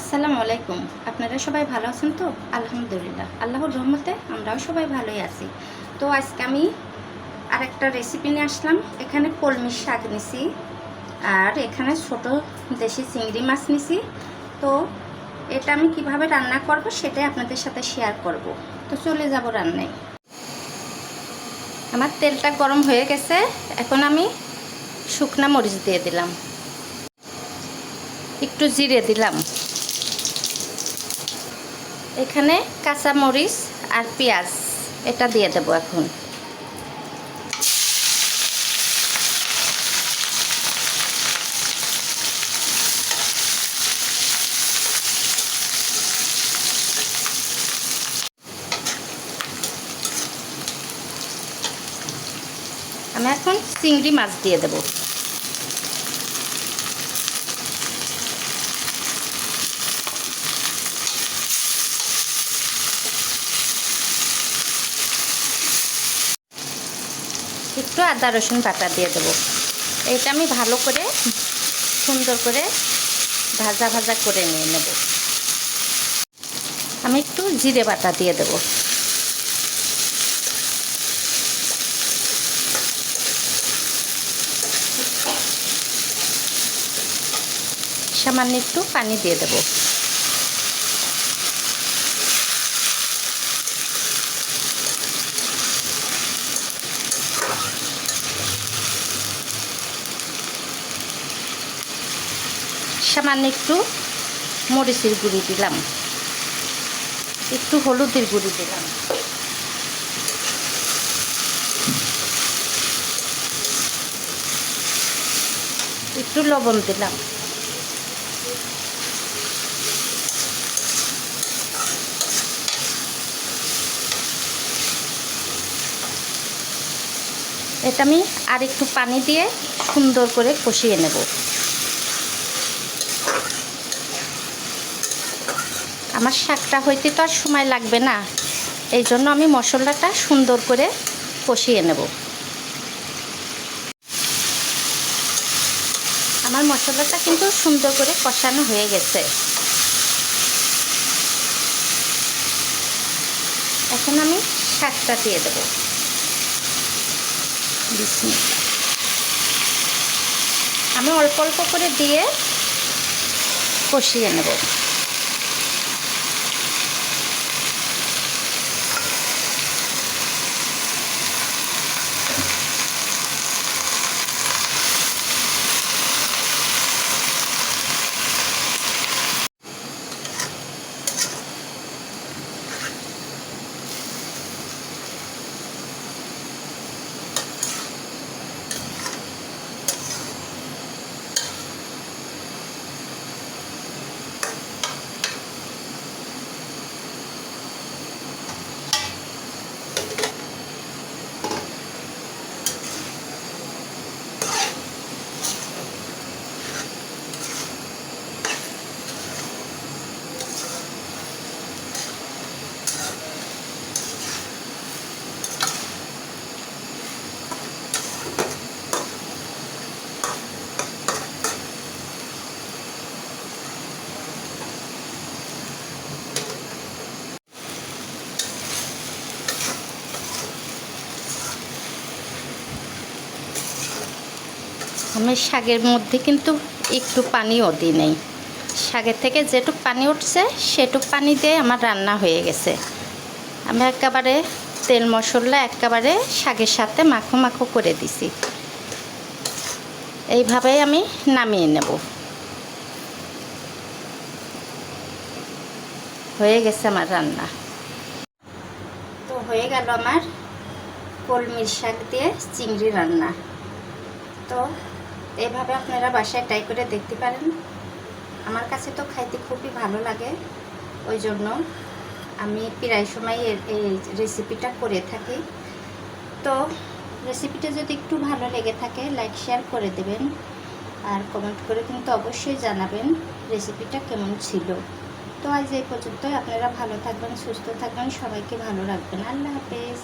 আসসালামু আলাইকুম। আপনারা সবাই ভালো আছেন তো? আলহামদুলিল্লাহ। আল্লাহর রহমতে আমরাও সবাই ভালোই আছি। তো আজকে আমি আরেকটা রেসিপি নিয়ে আসলাম। এখানে কলমির শাক নিছি আর এখানে ছোট দেশি চিংড়ি মাছ নিছি। তো এটা আমি কীভাবে রান্না করব সেটাই আপনাদের সাথে শেয়ার করব। তো চলে যাব রান্নায়। আমার তেলটা গরম হয়ে গেছে। এখন আমি শুকনা মরিচ দিয়ে দিলাম। একটু জিরে দিলাম। এখানে কাঁচা মরিচ আর পেঁয়াজ, এটা দিয়ে দেব এখন। আমি এখন চিংড়ি মাছ দিয়ে দেবো। একটু আদা রসুন বাটা দিয়ে দেবো। এটা আমি ভালো করে সুন্দর করে ভাজা ভাজা করে নিয়ে নেব। আমি একটু জিরে বাটা দিয়ে দেবো। সামান্য একটু পানি দিয়ে দেবো। সামান্য একটু মরিচের গুঁড়ি দিলাম। একটু হলুদের গুঁড়ি দিলাম। একটু লবণ দিলাম। এটা আমি আর একটু পানি দিয়ে সুন্দর করে কষিয়ে নেব। আমার শাকটা হইতে তো আর সময় লাগবে না। এই জন্য আমি মশলাটা সুন্দর করে কষিয়ে নেব। আমার মশলাটা কিন্তু সুন্দর করে কষানো হয়ে গেছে। এখন আমি শাকটা দিয়ে দেব। আমি অল্প অল্প করে দিয়ে কষিয়ে নেব। আমি শাকের মধ্যে কিন্তু একটু পানিও দিই নেই। শাকের থেকে যেটুক পানি উঠছে, সেটুক পানি দিয়ে আমার রান্না হয়ে গেছে। আমি একেবারে তেল মশলা একেবারে শাকের সাথে মাখো মাখো করে দিছি। এইভাবেই আমি নামিয়ে নেব। হয়ে গেছে আমার রান্না। তো হয়ে গেল আমার কলমির শাক দিয়ে চিংড়ি রান্না। তো এইভাবে আপনারা বাসায় ট্রাই করে দেখতে পারেন। আমার কাছে তো খাইতে খুবই ভালো লাগে, ওই জন্য আমি প্রায় সময় এই রেসিপিটা করে থাকি। তো রেসিপিটা যদি একটু ভালো লেগে থাকে লাইক শেয়ার করে দেবেন। আর কমেন্ট করে কিন্তু অবশ্যই জানাবেন রেসিপিটা কেমন ছিল। তো আজ এই পর্যন্তই, আপনারা ভালো থাকবেন, সুস্থ থাকবেন, সবাইকে ভালো রাখবেন। আল্লাহ হাফেজ।